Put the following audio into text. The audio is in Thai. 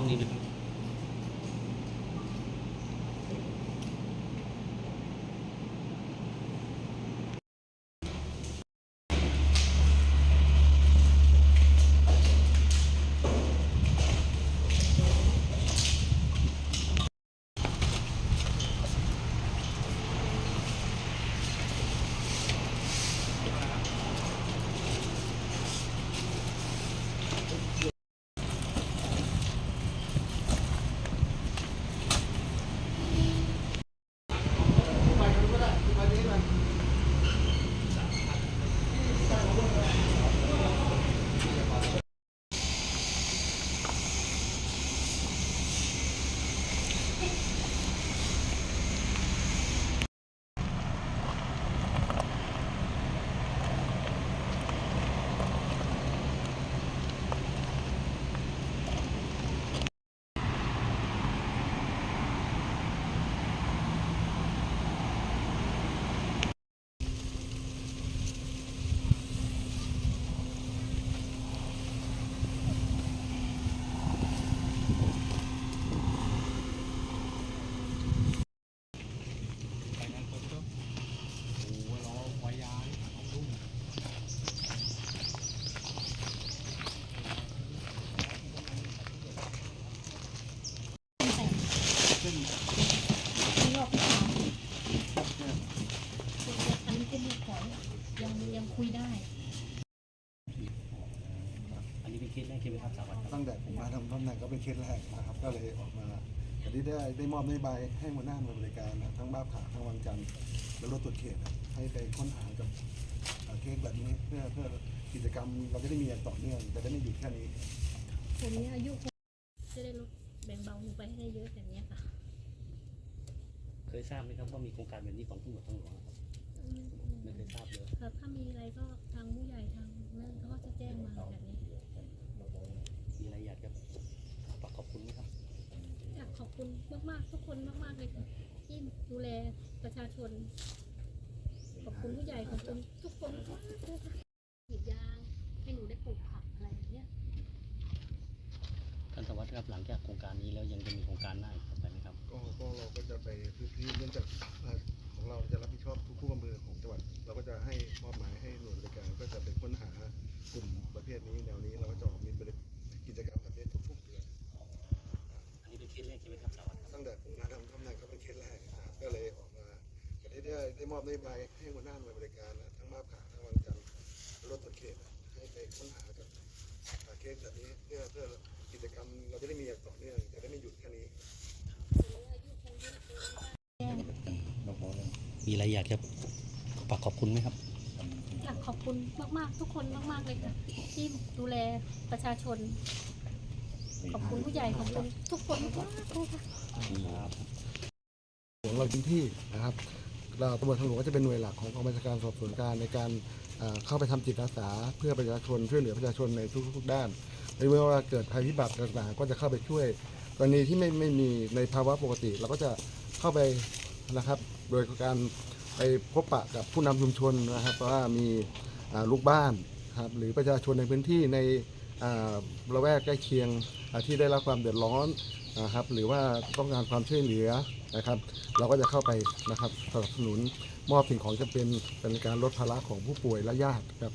ต้องนี้นะครับ รอบที่สามอันนี้เป็นลูกขอยยังยังคุยได้ อันนี้ เป็นเคสแรกใช่ไหมครับสารวัตรครับตั้งแต่ผมมาทำตำแหน่งก็เป็นเคสแรกนะครับ ก็เลยออกมาแต่ที่ได้ได้มอบนโยบายให้หัวหน้าหน่วยบริการนะทั้งบ้านผาทั้งวังจันทร์และรถตรวจเขตนะให้ไปค้นหากับเอ่อเคสแบบนี้เพื่อเพื่อกิจกรรมเราจะได้มีอย่างต่อเนื่องจะได้ไม่หยุดแค่นี้ คนนี้อายุคงจะได้ลดแบ่งเบาลงไปให้ได้เยอะแบบเนี้ยค่ะเคยทราบไหมครับว่ามีโครงการแบบนี้ของตำรวจทางหลวงครับอืมไม่เคยทราบเลยครับถ้ามีอะไรก็ทางผู้ใหญ่ทางนั่นเขาก็จะแจ้งมาแบบนี้ มีอะไรอยากจะฝากขอบคุณไหมครับ อยากขอบ คุณมากๆ ทุกคนมากๆเลยค่ะที่ดูแลประชาชน ขอบคุณผู้ใหญ่ขอบคุณทุกคนมากเลยค่ะฉีดยางให้หนูได้ปลูกผักอะไรอย่างเงี้ย ท่านสารวัตรครับหลังจากโครงการนี้แล้วยังจะมี มอบนโยบายให้หัวหน้าหน่วยบริการนะทั้งมาผ่าทั้งวันจันทร์รถตรวจเขตนะให้ไปค้นหากับอ่าเคสแบบนี้เพื่อเพื่อกิจกรรมเราจะได้มีอย่างต่อเนื่องจะได้ไม่หยุดแค่นี้ มีอะไรอยากจะฝากขอบคุณไหมครับ อยากขอบคุณมาก ๆ ทุกคนมาก ๆ เลยค่ะที่ดูแลประชาชน ขอบคุณผู้ใหญ่ ขอบคุณทุกคนมากๆเลยค่ะหลวงเราพื้นที่นะครับ เราตำรวจทางหลวงก็จะเป็นหน่วยหลักของกองบัญชาการสอบสวนกลารในการเข้าไปทำจิตอาสา เพื่อประชาชนช่วยเหลือประชาชนในทุกๆด้านในเมื่อว่าเกิดภัยพิบัติต่างๆ ก็จะเข้าไปช่วยกรณีที่ไม่ไม่มีในภาวะปกติ เราก็จะเข้าไปนะครับ โดยการไปพบปะกับผู้นำชุมชนนะครับว่ามีลูกบ้านครับหรือประชาชนในพื้นที่ในอ่าละแวกใกล้เคียงที่ได้รับความเดือดร้อน นะครับ หรือว่าต้องการความช่วยเหลือนะครับ เราก็จะเข้าไปนะครับสนับสนุนมอบสิ่งของจำเป็นเป็นการลดภาระของผู้ป่วยและญาติครับ